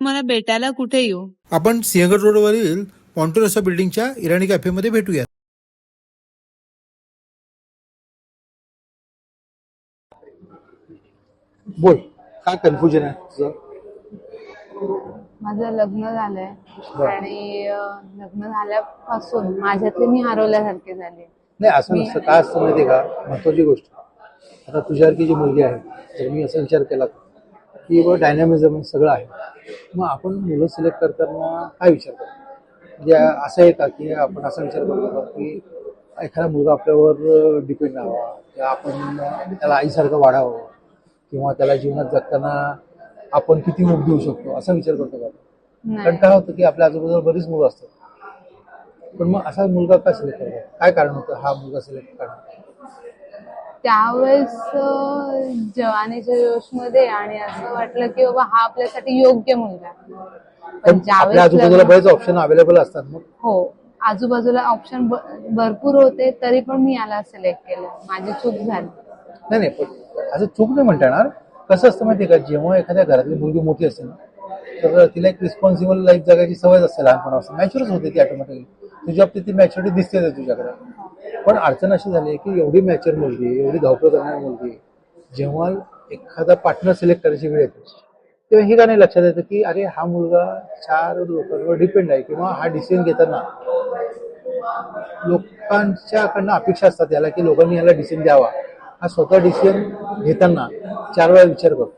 मला भेटायला कुठे येऊ? आपण सिंहगड रोडवरील पॉन्टोरसा बिल्डिंगच्या इराणी कॅफेमध्ये भेटूया बोल काय कन्फ्युजन आहे तुझं? माझं लग्न झालंय आणि अं, लग्न झाल्यापासून माझ्यातले मी हरवल्यासारखे झाले. नाही असं नसतं. काय असतं माहिती का? महत्वाची गोष्ट. आता तुझ्यासारखी जी मुलगी आहे तर मी असा विचार केला. की व डायनॅमिझम सगळं आहे. मग आपण मुलं सिलेक्ट करताना काय विचार करतो? म्हणजे असं आहे का की आपण असा विचार करतो का की एखादा मुलगा आपल्यावर डिपेंड राहावा किंवा आपण त्याला आईसारखं वाढावं किंवा त्याला जीवनात जगताना आपण किती मुख देऊ शकतो? असा विचार करतो का कारण काय होतं की आपल्या आजूबाजूला बरीच मुलं असतात. पण मग असा मुलगा का सिलेक्ट करतात काय कारण होतं? हा मुलगा सिलेक्ट करणं त्यावेळेस जवानीच्या जोशमध्ये आणि असं वाटलं की बाबा हा आपल्यासाठी योग्य मुलगा आहे. पण आपल्या ज्यावेळेस आजूबाजूला लग्न- बरेच ऑप्शन अवेलेबल असतात मग हो आजूबाजूला ऑप्शन भरपूर होते तरी पण मी याला सिलेक्ट केलं. माझी चूक झाली. नाही नाही पण असं चूक नाही म्हणता येणार. कसं असतं माहितीये का जेव्हा एखाद्या घरातली मुलगी मोठी असते ना तर तिला एक रिस्पॉन्सिबल लाईफ जगायची सवय असते लहानपणापासून. मॅच्युअरच होते ती ऑटोमॅटिकली तुझ्या बाबतीत ती मॅच्युरिटी दिसते तुझ्याकडे. पण अडचण अशी झाली आहे की एवढी मॅच्युअर मुलगी एवढी धावपळ करणारी मुलगी जेव्हा एखादा पार्टनर सिलेक्ट करायची वेळ येते तेव्हा हे का नाही लक्षात येतं की अरे हा मुलगा चार लोकांवर डिपेंड आहे किंवा हा डिसिजन घेताना लोकांच्याकडनं अपेक्षा असतात याला की लोकांनी याला डिसिजन द्यावा. हा स्वतः डिसिजन घेताना चार वेळा विचार करतो.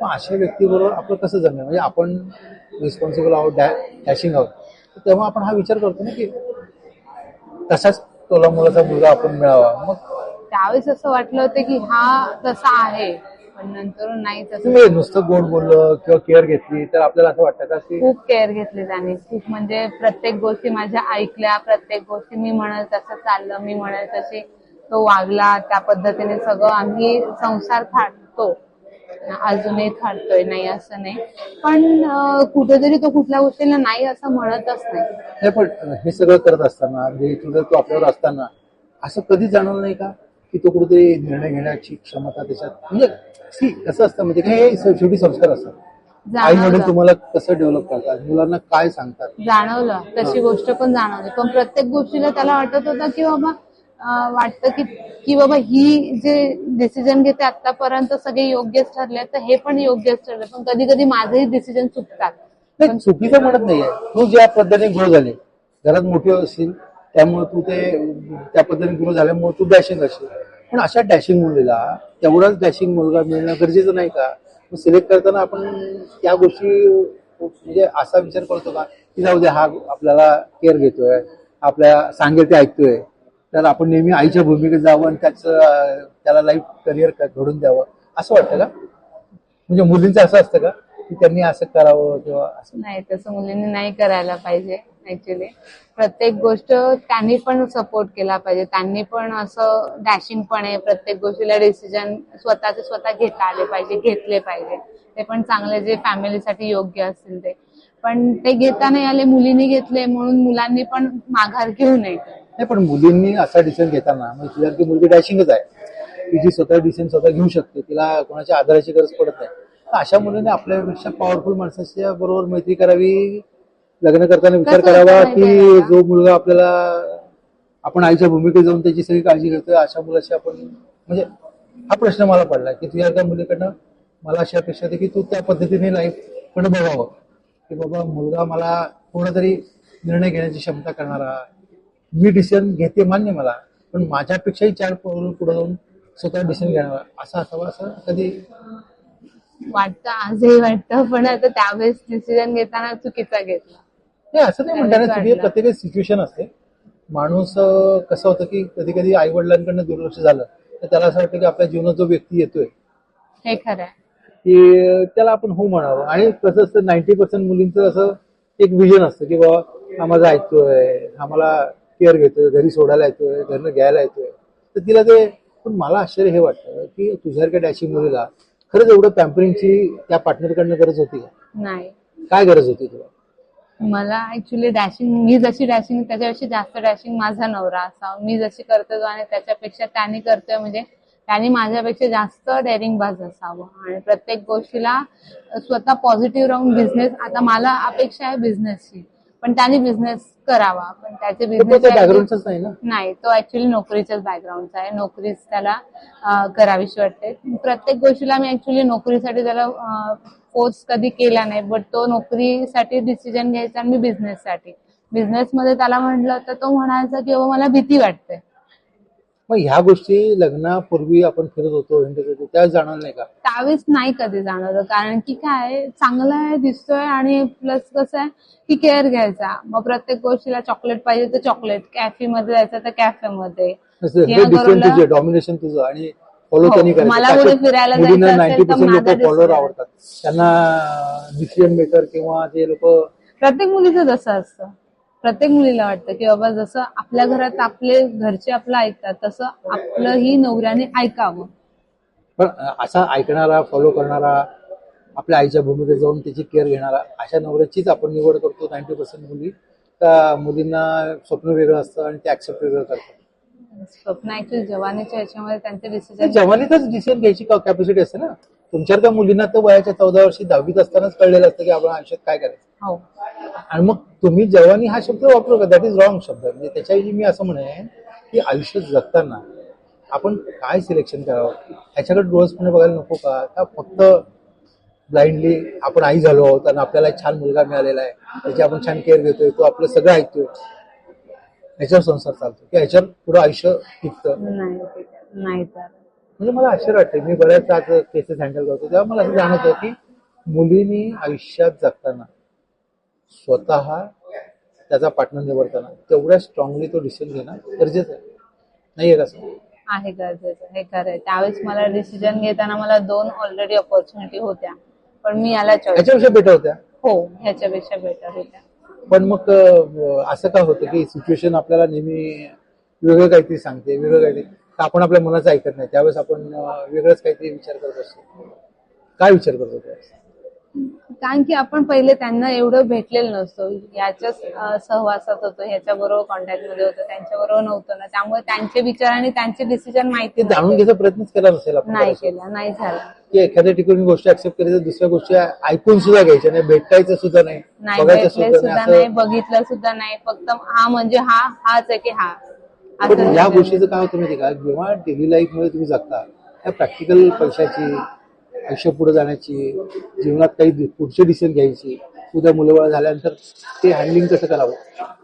मग अशा व्यक्तीबरोबर आपलं कसं जमणार? म्हणजे आपण रिस्पॉन्सिबल आहोत डॅ डॅशिंग आहोत. तेव्हा आपण हा विचार करतो ना की तसाच तोला मुलाचा मुलगा आपण मिळावा. मग त्यावेळेस असं वाटलं होतं की हा तसा आहे पण नंतर नाही तसं. तुम्ही नुसतं गोड बोललं किंवा केअर घेतली तर आपल्याला असं वाटतं का की खूप केअर घेतली त्याने. खूप म्हणजे प्रत्येक गोष्टी माझ्या ऐकल्या प्रत्येक गोष्टी मी म्हणेल तसं चाललं मी म्हणेल तशी तो वागला त्या पद्धतीने सगळं आम्ही संसार थाटतो. अजूनही थाटतोय नाही असं नाही. पण कुठेतरी तो कुठल्या गोष्टीला नाही असं म्हणतच नाही. पण हे सगळं करत असताना म्हणजे तो आपल्यावर असताना असं कधी जाणवलं नाही का? की तो कुठेतरी निर्णय घेण्याची क्षमता त्याच्यात म्हणजे सी कसं असतं म्हणजे हे स- शेवटी संस्कार असतात. आई वडील तुम्हाला कसं डेव्हलप करतात? मुलांना काय सांगतात? जाणवलं. तशी गोष्ट पण जाणवली. पण प्रत्येक गोष्टीला त्याला वाटत होतं की बाबा वाटतं की की बाबा ही जे डिसिजन घेते आतापर्यंत सगळे योग्यच ठरले तर हे पण योग्यच ठरले पण कधी कधी माझेही डिसिजन चुकतात. नाही चुकीचं म्हणत नाहीये. तू ज्या पद्धतीने ग्रो झाले घरात मोठी असशील त्यामुळे तू ते त्या पद्धतीने ग्रो झाल्यामुळे तू डॅशिंग असशील. पण अशा डॅशिंग मुलीला तेवढाच डॅशिंग मुलगा मिळणं गरजेचं नाही का? सिलेक्ट करताना आपण त्या गोष्टी म्हणजे असा विचार करतो का की जाऊ दे हा आपल्याला केअर घेतोय आपल्या सांगेल ते ऐकतोय. तर आपण नेहमी आईच्या भूमिकेत जावं आणि त्याचं त्याला लाईफ करिअर घडून द्यावं. असं वाटतं का? म्हणजे मुलींचं असं असतं का? की त्यांनी असं करावं किंवा असं? नाही तसं मुलींनी नाही करायला पाहिजे ऍक्च्युली प्रत्येक गोष्ट त्यांनी पण सपोर्ट केला पाहिजे. त्यांनी पण असं डॅशिंगपणे प्रत्येक गोष्टीला डिसिजन स्वतःचे स्वतः घेता आले पाहिजे घेतले पाहिजे. ते पण चांगले जे फॅमिलीसाठी योग्य असतील ते. पण ते घेता नाही आले मुलींनी घेतले म्हणून मुलांनी पण माघार घेऊ नये. नाही पण मुलींनी असा डिसिजन घेताना म्हणजे तुझ्यासारखी मुलगी डॅशिंगच आहे. ती जी स्वतः डिसिजन स्वतः घेऊ शकते तिला कोणाच्या आधाराची गरज पडत नाही. तर अशा मुलीने आपल्यापेक्षा पॉवरफुल माणसाच्या बरोबर मैत्री करावी लग्न करताना विचार करावा का? जो मुलगा आपल्याला आपण आईच्या भूमिकेत जाऊन त्याची सगळी काळजी घेतोय अशा मुलाशी आपण म्हणजे हा प्रश्न मला पडला की तुझ्या त्या मुलीकडनं मला अशी अपेक्षा होती की तू त्या पद्धतीने लाईफकडे बघावं. की बाबा मुलगा मला कोणतरी निर्णय घेण्याची क्षमता करणारा मी डिसिजन घेते मान्य मला पण माझ्यापेक्षाही चार पाऊल पुढे जाऊन स्वतः डिसिजन घेणारा असा असावा असं कधी वाटतं आजही वाटतं पण आता त्यावेळेस डिसिजन घेताना चुकीचा घेतला. नाही असं नाही म्हणताना त्यावेळेस तुम्ही. प्रत्येक सिच्युएशन असते. माणूस कसं होतं की कधी कधी आई वडिलांकडनं दुर्लक्ष झालं तर त्याला असं वाटतं की आपल्या जीवनात जो व्यक्ती येतोय हे खरं आहे. की त्याला आपण हो म्हणावं. आणि कसं असतं नाईन्टी पर्सेंट मुलींचं असं एक विजन असतं की बाबा हा माझा ऐकतोय हा मला केअर घेतोय घरी सोडायला येतोय घरनं घ्यायला येतोय. तर तिला ते पण मला आश्चर्य हे वाटतं की तुझ्यासारख्या डॅशिंग मुलीला खरंच एवढं पॅम्परिंगची त्या पार्टनरकडनं गरज होती का? नाही. काय गरज होती तुला? मला ऍक्च्युली डॅशिंग मी जशी डॅशिंग त्याच्यापेक्षा जास्त डॅशिंग माझा नवरा असावा मी जशी करतो आणि त्याच्यापेक्षा त्याने करतोय म्हणजे त्यांनी माझ्यापेक्षा जास्त डेअरिंग बाज असावं. आणि प्रत्येक गोष्टीला स्वतः पॉझिटिव्ह राहून बिझनेस आता मला अपेक्षा आहे बिझनेसची पण त्यांनी बिझनेस करावा पण त्याचे बिझनेस नाही ना? नाही तो ऍक्च्युली नोकरीच्याच बॅकग्राऊंडचा आहे. नोकरीच त्याला करावीशी वाटते. प्रत्येक गोष्टीला मी ऍक्च्युली नोकरीसाठी त्याला फोर्स कधी केला नाही बट तो नोकरीसाठी डिसिजन घ्यायचा आणि मी बिझनेससाठी बिझनेसमध्ये त्याला म्हटलं तर तो म्हणायचा की बाबा मला भीती वाटते. मग ह्या गोष्टी लग्नापूर्वी आपण फिरत होतो हिंडत त्याच जाणार नाही का? त्यावेळेस नाही कधी जाणार कारण की काय चांगलं आहे दिसतोय आणि प्लस कसं आहे की केअर घ्यायचा. मग प्रत्येक गोष्टीला चॉकलेट पाहिजे तर चॉकलेट कॅफे मध्ये जायचं तर कॅफे मध्ये. डॉमिनेशन तुझं आणि फॉलो हो, त्यांनी मला फिरायला जायचं नाईन्टी पर्सेंट लोक फॉलोअर. आवडतात. त्यांना डिसिजन मेकर किंवा जे लोक प्रत्येक मुलीचं जसं असतं. प्रत्येक मुलीला वाटतं की बाबा जसं आपल्या घरात आपले घरचे आपलं ऐकतात तसं आपलंही नवऱ्याने ऐकावं. पण असा ऐकणारा फॉलो करणारा आपल्या आईच्या भूमिकेत जाऊन त्याची केअर घेणारा अशा नवऱ्याचीच आपण निवड करतो. नाईन्टी पर्सेंट मुली का मुलींना स्वप्न वेगळं असतं आणि ते ऍक्सेप्ट वेगळं करतात. स्वप्न ऍक्च्युली जवानीच्या ह्याच्यामध्ये त्यांचे डिसिजन जवानीतच डिसिजन घ्यायची कॅपॅसिटी असते ना. तुमच्यासारख्या मुलींना तर वयाच्या चौदा वर्षी दहावीत असतानाच कळलेलं असतं की आपण आयुष्यात काय करायचं. हो. आणि मग तुम्ही जवानी हा शब्द वापरू का दॅट इज रॉंग शब्द. म्हणजे त्याच्याऐवजी मी असं म्हणेन की आयुष्य जगताना आपण काय सिलेक्शन करावं? ह्याच्याकडे डोळसपणे बघायला नको का? का फक्त ब्लाइंडली आपण आई झालो आहोत आणि आपल्याला एक छान मुलगा मिळालेला आहे त्याची आपण छान केअर घेतोय तो आपलं सगळं ऐकतोय. ह्याच्यावर संसार चालतो. की ह्याच्यावर पुढं आयुष्य टिकतं. नाही म्हणजे मला आश्चर्य वाटते मी बऱ्याच आज केसेस हँडल करतो. तेव्हा मला असं जाणवतं की मुलींनी आयुष्यात जगताना स्वतः त्याचा पार्टनर निवडताना तेवढ्या स्ट्रॉंगली तो डिसिजन घेणं गरजेचं आहे. नाहीये का सर आहे गरजेचं हे खरंय त्यावेळेस मला डिसिजन घेताना मला दोन ऑलरेडी ऑपॉर्च्युनिटी होत्या. पण मी याला चॉईस ह्याच्यापेक्षा बेटर होत्या? हो ह्याच्यापेक्षा बेटर होत्या. पण मग अं, असं का होतं की सिच्युएशन आपल्याला नेहमी वेगळं काहीतरी सांगते वेगळं काहीतरी? तर आपण आपल्या मनाचं ऐकत नाही. त्यावेळेस आपण वेगळंच काहीतरी विचार करत असतो. काय विचार करतो त्यावेळेस कारण की आपण पहिले त्यांना एवढं भेटलेलं नसतो. याच्याच सहवासात होतो ह्याच्या बरोबर कॉन्टॅक्टमध्ये होतो त्यांच्या बरोबर नव्हतं ना. त्यामुळे त्यांचे विचार आणि त्यांचे डिसिजन माहिती जाणून. घ्यायचा प्रयत्नच केला नसेल आपण नाही. केला नाही झाला. की एखाद्या ठिकाणी गोष्टी ऍक्सेप्ट करायचं दुसऱ्या गोष्टी ऐकून सुद्धा घ्यायच्या नाही. भेटायचं सुद्धा नाही. भेटले सुद्धा नाही बघितलं सुद्धा नाही. फक्त हा म्हणजे हा हाच आहे की हा. पण या गोष्टीचं काय होतं माहिती का? जेव्हा डेली लाईफमध्ये तुम्ही जगता त्या प्रॅक्टिकल पैशाची आयुष्य पुढे जाण्याची जीवनात काही पुढचे डिसिजन घ्यायची उद्या मुलंबाळ झाल्यानंतर ते हँडलिंग कसं करावं?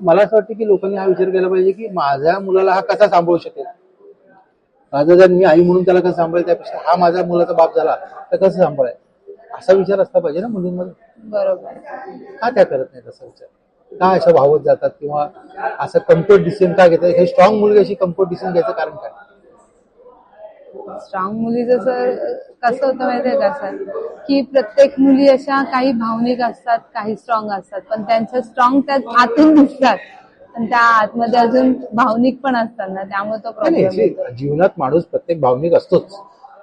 मला असं वाटतं की लोकांनी हा विचार केला पाहिजे की माझ्या मुलाला हा कसा सांभाळू शकेल? माझं जर मी आई म्हणून त्याला कसं सांभाळेल त्यापेक्षा हा माझ्या मुलाचा बाप झाला तर कसं सांभाळेल? असा विचार असला पाहिजे ना मुलींमध्ये. बरोबर. का त्या करत नाही तसा विचार? का अशा भावत जातात किंवा असं कम्फर्ट डिसिजन का घेतात? हे स्ट्रॉंग मुलगी अशी कम्फर्ट डिसिजन घ्यायचं कारण काय? स्ट्रॉंग मुलीचं सर कसं होतं माहितीये का सर? की प्रत्येक मुली अशा काही भावनिक असतात काही स्ट्रॉंग असतात. पण त्यांच्या स्ट्रॉंग त्या आतून दिसतात. पण त्या आतमध्ये अजून भावनिक पण असतात ना त्यामुळे तो प्रॉब्लेम जीवनात माणूस प्रत्येक भावनिक असतोच.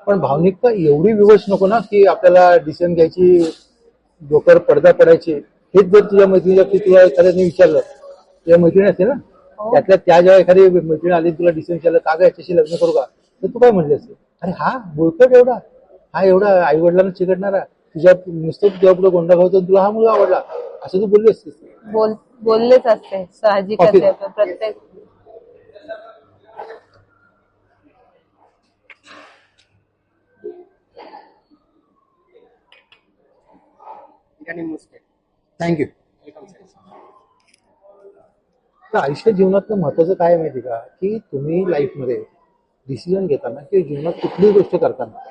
पण भावनिकता एवढी विवश नको ना की आपल्याला डिसिजन घ्यायची डोक्यावर पडदा पडायची. हेच जर तुझ्या मैत्रिणीच्या की तुला एखाद्याने विचारलं तुझ्या मैत्रिणी असते ना हो. त्यातल्या त्या जेव्हा एखादी मैत्रीण आली तुला डिसिजन केलं का याच्याशी लग्न करू का? तर तू काय म्हणली असते? अरे हा बोलकट एवढा? हा एवढा आई वडिलांना चिकटणारा तुझ्या नुसतं तुझ्या पुढे गोंडा खावतो तुला हा मुलगा आवडला. असं तू बोलली असतेस? बोल बोललेच असते साहजिकच Okay. आहे पण प्रत्येक थँक्यू तर आयुष्य जीवनातलं महत्वाचं काय माहिती का? की तुम्ही लाईफमध्ये डिसिजन घेताना किंवा जीवनात कुठलीही गोष्ट करताना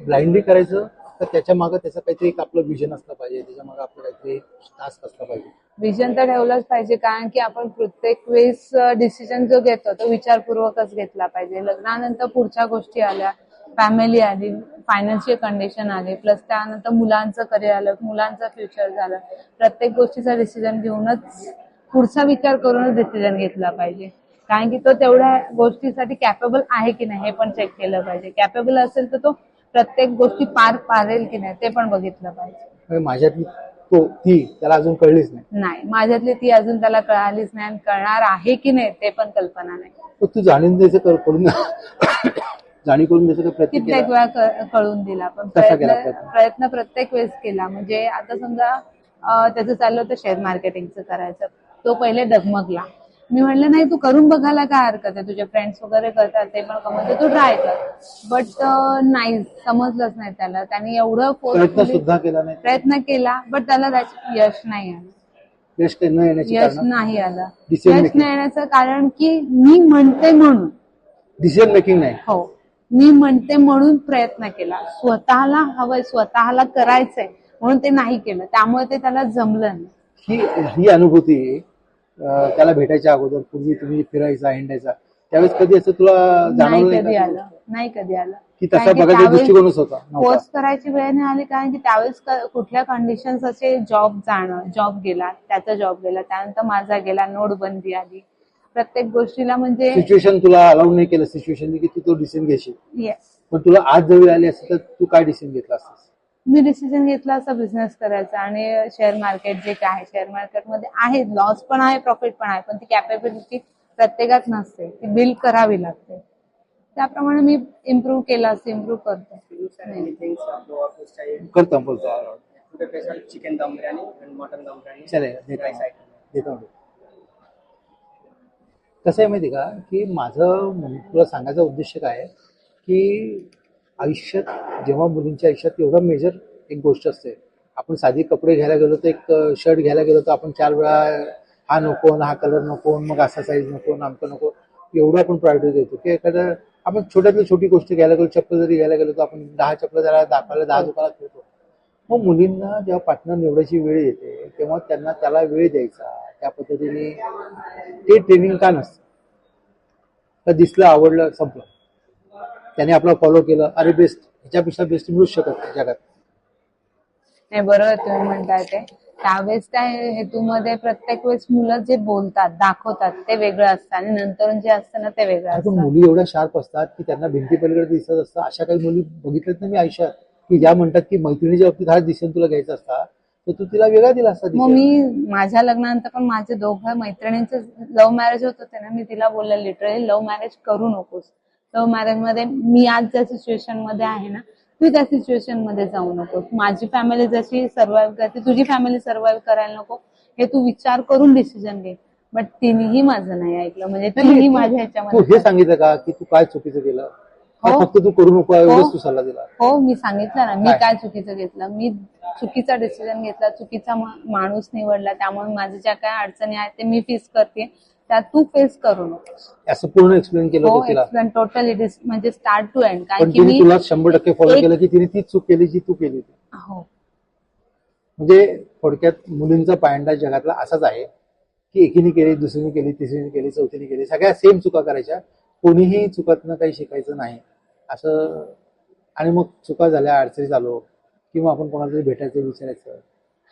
ब्लाइंडली करायचं तर त्याच्या मागं त्याचं काहीतरी एक आपलं विजन असलं पाहिजे त्याच्या मागं आपलं काहीतरी टास्क असला पाहिजे. विजन तर ठेवलंच पाहिजे कारण की आपण प्रत्येक वेळेस डिसिजन जो घेतो तो विचारपूर्वकच घेतला पाहिजे. लग्नानंतर पुढच्या गोष्टी आल्या फॅमिली आली फायनान्शियल कंडिशन आली प्लस त्यानंतर मुलांचं करिअर आलं मुलांचं फ्युचर झालं. प्रत्येक गोष्टीचा डिसिजन घेऊनच पुढचा विचार करूनच डिसिजन घेतला पाहिजे. कारण की तो तेवढ्या गोष्टीसाठी कॅपेबल आहे की नाही हे पण चेक केलं पाहिजे. कॅपेबल असेल तर तो प्रत्येक गोष्टी पार पारेल की नाही ते पण बघितलं पाहिजे. म्हणजे माझ्यातली तो ती त्याला अजून कळलीच नाही. नाही माझ्यातली ती अजून त्याला कळालीच नाही आणि कळणार आहे की नाही ते पण कल्पना नाही. तू जाणून द्यायचं कर- करून. जाणीव करून द्यायचा प्रयत्न कित्येक वेळा क- कळून दिला. पण कसा केला प्रयत्न? प्रयत्न? प्रयत्न प्रत्येक वेळेस केला. म्हणजे आता समजा अं, त्याचं चाललं होतं शेअर मार्केटिंगचं करायचं. तो पहिले डगमगला. मी म्हणलं नाही तू करून बघायला काय हरकत आहे? तुझे फ्रेंड्स वगैरे करतात ते पण कमवते तू ट्राय कर. बट नाही समजलंच नाही त्याला. त्याने एवढं प्रयत्न forcefully सुद्धा केला नाही. प्रयत्न केला बट त्याला त्याच्यात यश नाही आलं. यश काही न येण्याची यश कारण? नाही आलं. Decision यश making. नाही येण्याचं कारण की मी म्हणते म्हणून. डिसिजन मेकिंग नाही. हो. मी म्हणते म्हणून प्रयत्न केला. स्वतःला हवंय स्वतःला करायचंय म्हणून ते नाही केलं. त्यामुळे ते त्याला जमलं नाही. ही ही अनुभूती अं, त्याला भेटायच्या अगोदर पूर्वी तुम्ही फिरायचा हिंडायचा त्यावेळेस कधी असं तुला नाही जाणवलं कधी नाही का? आलं. नाही कधी आलं. की तसा कारण की बघायचा दृष्टिकोनच होता नव्हता. पोस्ट करायची वेळ नाही आली कारण की त्यावेळेस क- कुठल्या कंडिशन्स असे जॉब जाणं जॉब गेला त्याचा जॉब गेला त्यानंतर माझा गेला नोटबंदी आली. प्रत्येक गोष्टीला म्हणजे सिच्युएशन तुला अलाउड नाही केलं सिच्युएशन की तू तो डिसिजन घेशील. येस पण तुला आज जवळ आली असती तर तू काय डिसिजन घेतला असतास? मी डिसिजन घेतला असा बिझनेस करायचा आणि शेअर मार्केट जे काय आहे शेअर मार्केटमध्ये आहे लॉस पण आहे प्रॉफिट पण आहे पण ती कॅपेबिलिटी प्रत्येकात नसते. ती बिल्ड करावी लागते. त्याप्रमाणे मी इम्प्रूव्ह केला असं इम्प्रूव्ह करते. करतो चिकन दम बिरयानी एंड मटन दम बिरयानी कसं आहे माहिती का? की माझं तुला सांगायचा उद्देश काय आहे? की आयुष्यात जेव्हा मुलींच्या आयुष्यात एवढं मेजर एक गोष्ट असते. आपण साधी कपडे घ्यायला गेलो तर एक शर्ट घ्यायला गेलो तर आपण चार वेळा हा नको ना हा कलर नको मग असा साईज नको नामकं नको एवढं आपण प्रायोरिटी देतो. की एखादं आपण छोट्यातली छोटी गोष्ट घ्यायला गेलो चप्पल जरी घ्यायला गेलो तर आपण दहा चप्पल जरा दाखवायला दहा दुकानात ठेवतो. मग मुलींना जेव्हा पार्टनर निवडायची वेळ येते तेव्हा त्यांना त्याला वेळ द्यायचा. त्या पद्धतीने ते ट्रेनिंग का नसतं? तर दिसलं आवडलं संपलं? त्याने आपला फॉलो केलं. अरे बेस्ट ह्याच्यापेक्षा बेस्ट मिळूच शकत जगात. नाही बरोबर तुम्ही म्हणताय ते. त्यावेळेस त्या हेतूमध्ये प्रत्येक वेळेस मुलं जे बोलतात दाखवतात ते वेगळं असतं आणि नंतर जे असतं ना ते वेगळं असतं. मुली एवढ्या शार्प असतात की त्यांना भिंती पलीकडे दिसत असतं. अशा काही मुली बघितल्यात ना मी आयुष्यात? की ज्या म्हणतात की मैत्रिणीच्या बाबतीत हा दिसेल तुला घ्यायचा असता तर तू तिला वेगळा दिला असता मग decision. मी माझ्या लग्नानंतर पण माझे दोघं मैत्रिणींचे लव्ह मॅरेज होत होते ना मी तिला बोलले लिटरली लव्ह मॅरेज करू नकोस. लव्ह मॅरेजमध्ये मी आज ज्या सिच्युएशनमध्ये आहे ना तू त्या सिच्युएशनमध्ये जाऊ नकोस. माझी फॅमिली जशी सर्व्हाइव्ह करते तुझी फॅमिली सर्व्हाइव्ह करायला नको. हे तू विचार करून डिसिजन घे. बट तिनेही माझं नाही ऐकलं. म्हणजे नाही, तिनेही माझ्या तू ह्याच्यामध्ये हे सांगितलं का की तू काय चुकीचं केलं? हो. फक्त तू करू नको एवढंच तू सल्ला दिला. हो मी सांगितलं ना मी काय? काय चुकीचं घेतलं? मी चुकीचा डिसिजन घेतला चुकीचा मा- माणूस निवडला त्यामुळे माझ्या ज्या काय अडचणी आहेत ते मी फेस करते. त्या तू फेस करू नकोस. असं पूर्ण एक्सप्लेन केलं हो होतं तिला? एक्सप्लेन टोटली म्हणजे स्टार्ट टू एंड पण कारण की तिने मी तुला शंभर टक्के फॉलो एक- केलं की तिने तीच चूक केली जी तू केली होती. हो. म्हणजे थोडक्यात मुलींचा पायंडा जगातला असाच आहे की एकीने केली दुसरीने केली तिसरीने केली चौथीने केली सगळ्या सेम चुका करायच्या. कोणीही चुकातनं काही शिकायचं नाही. असं आणि मग चुका झाल्या अडचणीत आलो किंवा आपण कोणाला तरी भेटायचं विचारायचं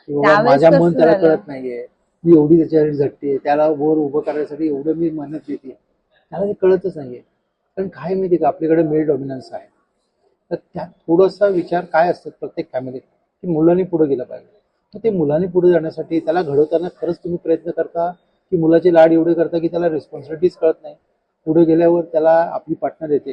की बाबा त्यावेळेस माझ्या मन त्याला झालं? कळत नाहीये. मी एवढी त्याच्यासाठी झटते त्याला वर उभं करण्यासाठी एवढं मी मेहनत देते त्याला ते कळतच नाहीये. कारण काय माहिती का आपल्याकडे मेल डॉमिनन्स आहे. तर त्यात थोडासा विचार काय असतात प्रत्येक फॅमिलीत की मुलांनी पुढे गेलं पाहिजे. तर ते मुलांनी पुढे जाण्यासाठी त्याला घडवताना खरंच तुम्ही प्रयत्न करता? की मुलाचे लाड एवढे करता की त्याला रिस्पॉन्सिबिलिटीज कळत नाही? पुढे गेल्यावर त्याला आपली पार्टनर येते.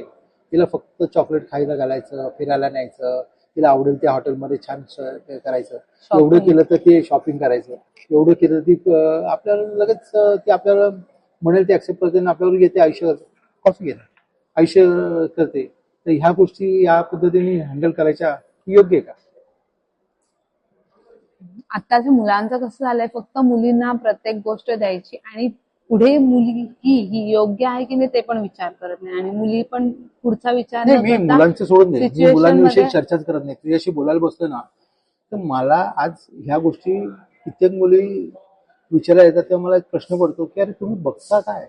तिला फक्त चॉकलेट खायला घालायचं फिरायला न्यायचं तिला आवडेल त्या हॉटेलमध्ये छान करायचं. एवढं केलं तर ते शॉपिंग करायचं. एवढं केलं ती आपल्याला लगेच ती आपल्याला म्हणेल ते ऍक्सेप्ट करते आणि आपल्यावर येते आयुष्य कॉफी घेते. आयुष्य करते. तर ह्या गोष्टी या पद्धतीने हँडल करायच्या योग्य आहे का? आताच्या मुलांचं कसं झालंय फक्त मुलींना प्रत्येक गोष्ट द्यायची आणि पुढे मुली ही ही योग्य आहे की नाही ते पण विचार करत नाही. आणि मुली पण पुढचा विचार नाही मी मुलांचं मी situation मुलांविषयी चर्चाच करत नाही. तुझ्याशी बोलायला बसलो ना तर मला आज ह्या गोष्टी कित्येक मुली विचारायला येतात तेव्हा मला एक प्रश्न पडतो की अरे तुम्ही बघता काय?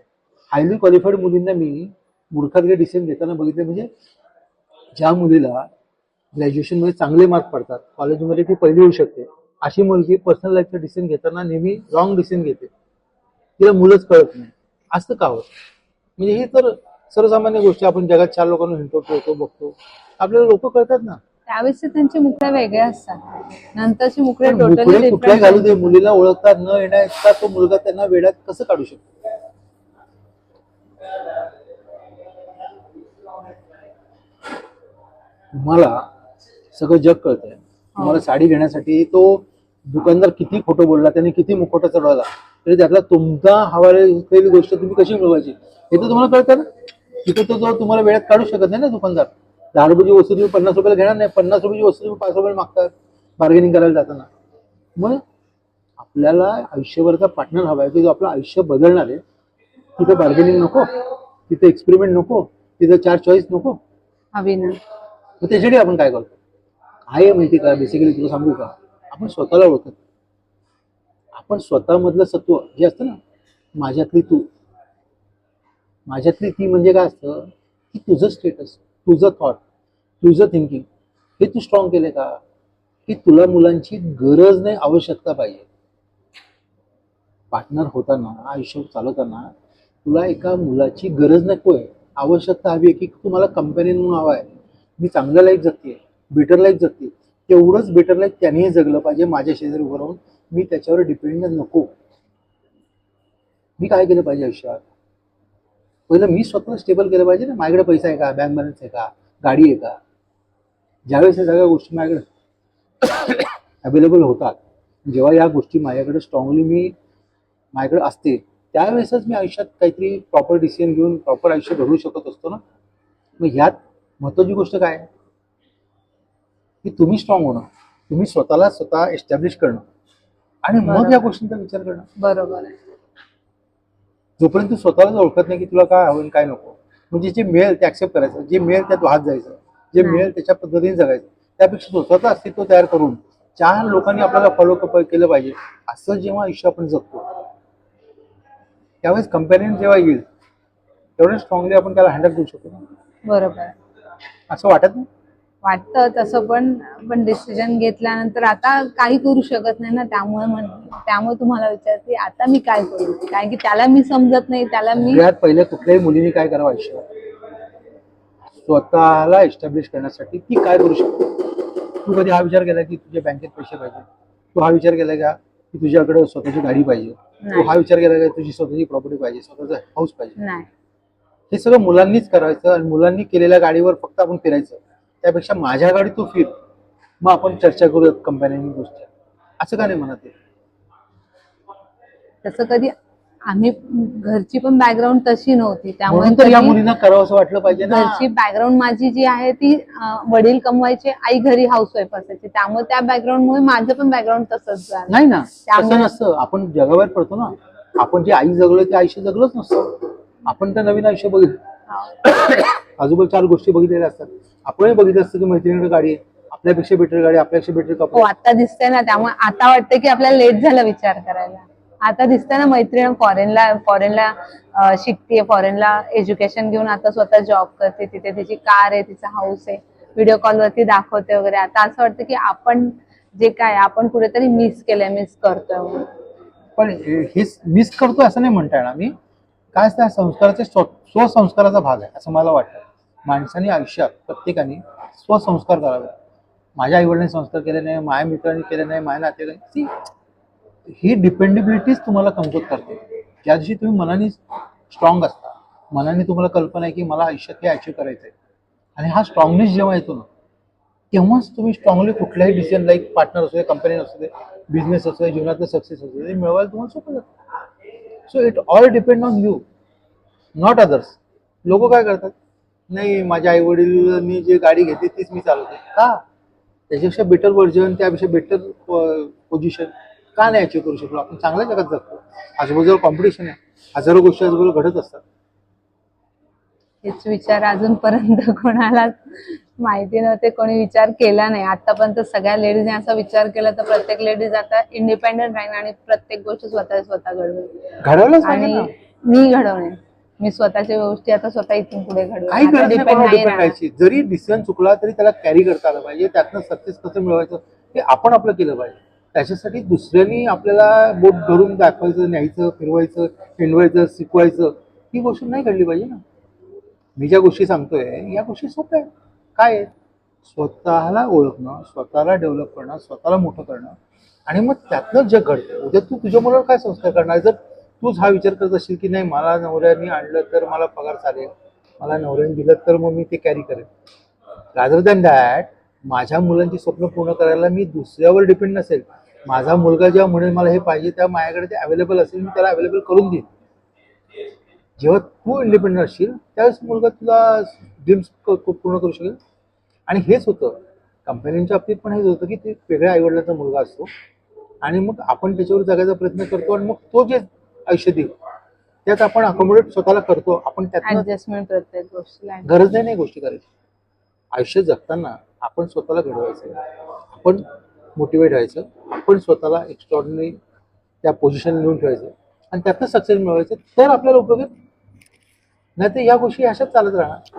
हायली क्वालिफाईड मुलींना मी मूर्खातले डिसिजन घेताना बघितले. म्हणजे ज्या मुलीला ग्रॅज्युएशनमध्ये चांगले मार्क पडतात कॉलेजमध्ये ती पहिली होऊ शकते अशी मुलगी पर्सनल लाईफचं डिसिजन घेताना नेहमी रॉंग डिसिजन घेते. तिला मुलंच कळत नाही. असं का होत? म्हणजे ही तर सर्वसामान्य गोष्टी आपण जगात चार लोकांना हिंडतो फिरतो बघतो. आपल्याला लोक कळतात ना. त्यावेळेस त्यांचे मुखडे वेगळे असतात. नंतरचे पण टोटली मुकुळे कुठल्याही घालू दे? मुलीला ओळखता न येण्या इतका तो मुलगा त्यांना वेड्यात कसं काढू शकतो? तुम्हाला सगळं जग कळतंय. तुम्हाला साडी घेण्यासाठी तो दुकानदार किती खोटं बोलला त्याने किती मुखोटा चढवला. तरी त्यातला तुमचा हवाले असलेली गोष्ट तुम्ही कशी मिळवायची? हे तर तुम्हाला कळतं ना? तिथं तो जो तुम्हाला वेळात काढू शकत नाही ना दुकानदार. दहा रुपयाची वस्तू तुम्ही पन्नास रुपयाला घेणार नाही पन्नास रुपयाची वस्तू तुम्ही पाच रुपयाला मागतात बार्गेनिंग करायला जाताना. मग आपल्याला आयुष्यभरचा पार्टनर हवा आहे की जो आपलं आयुष्य बदलणार आहे. तिथं बार्गेनिंग नको तिथं एक्सपेरिमेंट नको तिथं चार चॉईस नको. हवी ना. मग त्याच्यासाठी आपण काय करतो? काय आहे माहिती का? बेसिकली तुला सांगू का? आपण स्वतःला ओळखत. पण स्वतःमधलं सत्व जे असतं ना माझ्यातली तू माझ्यातली ती म्हणजे काय असतं की तुझं स्टेटस तुझं थॉट तुझं थिंकिंग हे तू स्ट्रॉंग केले का? की तुला मुलांची गरज नाही आवश्यकता पाहिजे. पार्टनर होताना आयुष्य चालवताना तुला एका मुलाची गरज नकोय आवश्यकता हवी आहे की तुम्हाला कंपनी म्हणून हवा आहे. मी चांगलं लाईफ जगते बेटर लाईफ जगते तेवढंच बेटर लाईफ त्यानेही जगलं पाहिजे माझ्या शेजारी उभं राहून. मी त्याच्यावर डिपेंडंट नको. मी काय केलं पाहिजे आयुष्यात? पहिलं मी स्वतः स्टेबल केलं पाहिजे ना. माझ्याकडे पैसा आहे का? बँक बॅलन्स आहे का? गाडी आहे का? ज्यावेळेस या सगळ्या गोष्टी माझ्याकडे अवेलेबल होतात जेव्हा या गोष्टी माझ्याकडे स्ट्रॉंगली मी माझ्याकडे असते त्यावेळेसच मी आयुष्यात काहीतरी प्रॉपर डिसिजन घेऊन प्रॉपर आयुष्य घडवू शकत असतो ना. मग ह्यात महत्वाची गोष्ट काय? आहे? की तुम्ही स्ट्रॉंग होणं. तुम्ही स्वतःला स्वतः एस्टॅब्लिश करणं. आणि मग. या गोष्टींचा विचार करणं बरोबर आहे जोपर्यंत तू स्वतःलाच ओळखत नाही की तुला काय हवं आणि काय नको म्हणजे जे मिळेल ते ऍक्सेप्ट करायचं जे मिळेल त्यात वाहत जायचं जे. मिळेल त्याच्या पद्धतीने जगायचं त्यापेक्षा स्वतःचं अस्तित्व तयार करून चार लोकांनी आपल्याला फॉलो केलं पाहिजे असं जेव्हा आयुष्य आपण जगतो त्यावेळेस कंपॅरिझन जेव्हा येईल तेवढं स्ट्रॉंगली आपण त्याला हँडल करू शकतो बरोबर. असं वाटत नाही वाटतं तसं पण पण डिसिजन घेतल्यानंतर आता काही करू शकत नाही ना त्यामुळे म्हण त्यामुळे तुम्हाला विचारते आता मी काय करू? कारण की त्याला मी समजत नाही त्याला मी सगळ्यात पहिले कुठल्याही मुलीने काय करावं आयुष्यात? स्वतःला एस्टॅब्लिश करण्यासाठी ती काय करू शकते? तू कधी हा विचार केला की तुझ्या बँकेत पैसे पाहिजे? तू हा विचार केला का की तुझ्याकडे स्वतःची गाडी पाहिजे? तू. हा विचार केला का तुझी स्वतःची प्रॉपर्टी पाहिजे? स्वतःचा हाऊस पाहिजे? नाही. हे सगळं मुलांनीच करायचं आणि मुलांनी केलेल्या गाडीवर फक्त आपण फिरायचं. त्यापेक्षा माझ्या गाडीत तू फिर. मग आपण चर्चा करूयात कंपन्यांनी गोष्टी. असं का नाही म्हणत? तसं कधी आम्ही घरची पण बॅकग्राऊंड तशी नव्हती. त्यामुळे तर या मुलींना करावं असं वाटलं पाहिजे ना. घरची बॅकग्राऊंड माझी जी आहे ती वडील कमवायचे आई घरी हाऊसवाईफ असायची. त्यामुळे त्या बॅकग्राऊंड मुळे माझं पण बॅकग्राऊंड तसंच झालं. नाही ना त्यामुळे- तसं नसतं. आपण जगाबाहेर पडतो ना. आपण जे आई जगलो ते आयुष्य जगलोच नसतं. आपण तर नवीन आयुष्य बघितलं. आजूबाजू चार गोष्टी बघितलेल्या असतात. आपणही बघितलं असतं की मैत्रिणीकडे गाडी आहे. आपल्यापेक्षा बेटर गाडी आपल्यापेक्षा बेटर हो कपडे आता दिसतंय ना त्यामुळे आता वाटतं की आपल्याला लेट झाला विचार करायला. आता दिसतंय ना मैत्रीण फॉरेनला फॉरेनला शिकते फॉरेनला एज्युकेशन घेऊन आता स्वतः जॉब करते तिथे तिची कार आहे तिचा हाऊस आहे. व्हिडिओ कॉलवरती दाखवते वगैरे. आता असं वाटतं की आपण जे काय आपण कुठेतरी मिस केलंय मिस करतोय म्हणून. पण हे मिस करतो असं नाही म्हणता येणार. मी काय संस्काराचा स्व- स्वसंस्काराचा भाग आहे असं मला वाटतं. माणसाने आयुष्यात प्रत्येकाने स्वसंस्कार करावे. माझ्या आईवडिलांनी संस्कार केले नाही माझ्या मित्रांनी केले नाही माझ्या नातेवाईकांनी सी ही डिपेंडेबिलिटीच तुम्हाला कमजोर करते. ज्या दिवशी तुम्ही मनाने स्ट्रॉंग असता मनाने तुम्हाला कल्पना आहे की मला आयुष्यात हे अचीव करायचं आहे. आणि हा स्ट्रॉंगनेस जेव्हा येतो ना तेव्हाच तुम्ही स्ट्रॉंगली कुठल्याही डिसिजन लाईक पार्टनर असू दे कंपनी असू दे बिझनेस असू दे जीवनातलं सक्सेस असू दे मिळवायला तुम्हाला सोपं जातं. So it all depend on you not others लोक काय करतात? नाही माझ्या आई वडिलांनी जे गाडी घेतली तीच मी चालवते. का? त्याच्यापेक्षा बेटर व्हर्जन त्यापेक्षा बेटर पोझिशन का नाही अचीव करू शकलो? आपण चांगल्या जगात जगतो आजूबाजूला कॉम्पिटिशन आहे. हजारो गोष्टी आजूबाजूला घडत असतात. हेच विचार अजूनपर्यंत कोणाला माहिती नव्हते. कोणी विचार केला नाही. आतापर्यंत सगळ्या लेडीजने असा विचार केला तर प्रत्येक लेडीज आता इंडिपेंडेंट राहील आणि प्रत्येक गोष्ट स्वतः स्वतः घडवेल. घडवलंच पाहिजे आणि मी घडवणे मी स्वतःच्या गोष्टी आता स्वतः इथून पुढे काही घडवेल गरज नाही डिपेंड कोणावर नाही डिपेंड राहणार. राहायची. जरी डिसिजन चुकला तरी त्याला कॅरी करता आलं पाहिजे. त्यातनं सक्सेस कसं मिळवायचं हे आपण आपलं केलं पाहिजे. त्याच्यासाठी दुसऱ्यांनी आपल्याला बोट धरून दाखवायचं न्यायचं फिरवायचं हिंडवायचं शिकवायचं ही गोष्ट नाही घडली पाहिजे ना. मी ज्या गोष्टी सांगतोय या गोष्टी सोप्या आहेत. काय आहे स्वतःला ओळखणं स्वतःला डेव्हलप करणं स्वतःला मोठं करणं. आणि मग त्यातनं जग घडतं उद्या तू तुझ्या मुलावर काय संस्कार करणार? जर तूच हा विचार करत असशील की नाही मला नवऱ्याने आणलं तर मला पगार चालेल. मला नवऱ्याने दिलं तर मग मी ते कॅरी करेन. रादर दॅन दॅट माझ्या मुलांची स्वप्न पूर्ण करायला मी दुसऱ्यावर डिपेंड नसेल. माझा मुलगा जेव्हा म्हणेल मला हे पाहिजे तेव्हा माझ्याकडे ते अवेलेबल असेल मी त्याला अवेलेबल करून देईन. जेव्हा तू इंडिपेंडंट असशील त्यावेळेस मुलगा तुला ड्रीम्स पूर्ण करू शकेल. आणि हेच होतं. कंपन्यांच्या बाबतीत पण हेच होतं की ते वेगळ्या आईवडिलांचा मुलगा असतो. आणि मग आपण त्याच्यावर जगायचा प्रयत्न करतो आणि मग तो जे आयुष्य देईल त्यात आपण अकोमोडेट स्वतःला करतो. आपण त्यात ऍडजस्टमेंट प्रत्येक गोष्टीला adjust. गरज नाही नाही गोष्टी करायची. आयुष्य जगताना आपण स्वतःला घडवायचं. आपण मोटिवेट व्हायचं. आपण स्वतःला एक्स्ट्रॉर्डिनरी त्या पोझिशन नेऊन ठेवायचं. आणि त्यातनं सक्सेस मिळवायचं. तर आपल्याला उपयोग आहे नाही तर या गोष्टी अशाच चालत राहणार.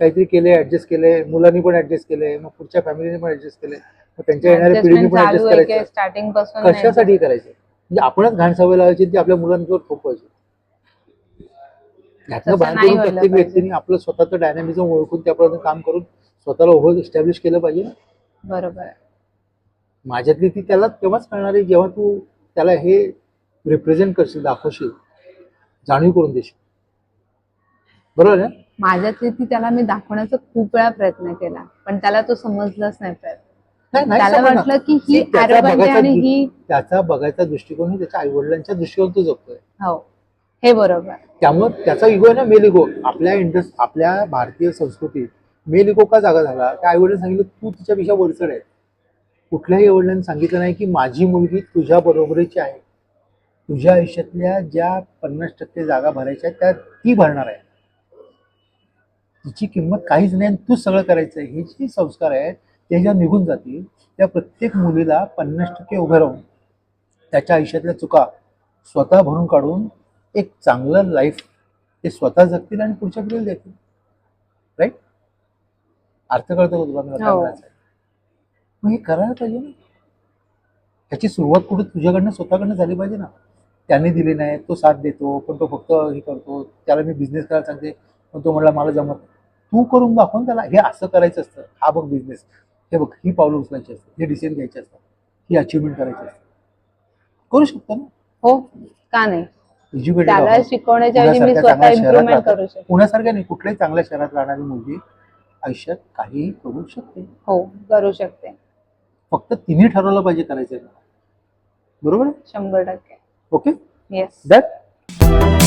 काहीतरी केले ऍडजस्ट केले. मुलांनी पण ऍडजस्ट केले. मग पुढच्या फॅमिलीने पण ऍडजस्ट केले. मग त्यांच्या येणाऱ्या पिढीने पण ऍडजस्ट करायचं. कशासाठी करायचं? म्हणजे आपणच घाण सवय लावायची ती आपल्या मुलांवर थोपवायची यातनं तसं बाहेर पडून व्हायला प्रत्येक. व्यक्तीने आपलं स्वतःचं डायनामिझम ओळखून त्याप्रमाणे काम करून स्वतःला ओव्हर इस्टॅब्लिश केलं पाहिजे ना बरोबर. माझ्यातली ती त्याला तेव्हाच कळणार आहे जेव्हा तू त्याला हे रिप्रेझेंट करशील दाखवशील जाणीव करून देशील बरोबर ना? माझ्यातली ती त्याला मी दाखवण्याचा खूप वेळा प्रयत्न केला पण त्याला तो समजलाच नाही प्रयत्न त्याला. वाटलं की ही आणि ही त्याचा बघायचा दृष्टिकोन ही त्याच्या आई वडिलांच्या दृष्टिकोन तो जगतोय. हो. हे बरोबर. त्यामुळे त्याचा इगो आहे ना मेल इगो आपल्या इंडस आपल्या भारतीय संस्कृतीत मेल इगो का जागा झाला? त्या आईवडिलांनी सांगितलं तू तिच्यापेक्षा वरचढ आहे. कुठल्याही आईवडिलांनी सांगितलं नाही की माझी मुलगी तुझ्या बरोबरीची आहे. तुझ्या आयुष्यातल्या ज्या पन्नास टक्के जागा भरायच्या आहेत त्या ती भरणार आहे. तिची किंमत काहीच नाही आणि तूच सगळं करायचं आहे हे जे संस्कार आहेत ते ज्या निघून जातील त्या प्रत्येक मुलीला पन्नास टक्के उभं राहून त्याच्या आयुष्यातल्या चुका स्वतः भरून काढून एक चांगलं लाईफ ते स्वतः जगतील आणि पुढच्या पिढीला देतील. राईट अर्थ कळतो तुला हो. मग हे करायला पाहिजे ना. ह्याची सुरुवात कुठे तुझ्याकडनं स्वतःकडनं झाली पाहिजे ना. त्याने दिली नाही तो साथ देतो पण तो फक्त हे करतो त्याला मी बिझनेस करायला सांगते पण तो म्हणला मला जमत. तू करून दाखव ना त्याला. हे असं करायचं असतं. हा बघ बिझनेस हे बघ ही पावलं उचलायची असतात हे डिसिजन घ्यायचे असतात ही अचिव्हमेंट करायची असते. करू शकतो ना? हो का नाही? त्याला शिकवण्याच्या ऐवजी मी स्वतः इम्प्रुव्हमेंट करू शकते. पुण्यासारख्या नाही कुठल्याही चांगल्या शहरात राहणारी मुलगी आयुष्यात काहीही करू शकते. हो करू शकते. फक्त तिने ठरवलं पाहिजे करायचं. बरोबर शंभर टक्के. Okay yes that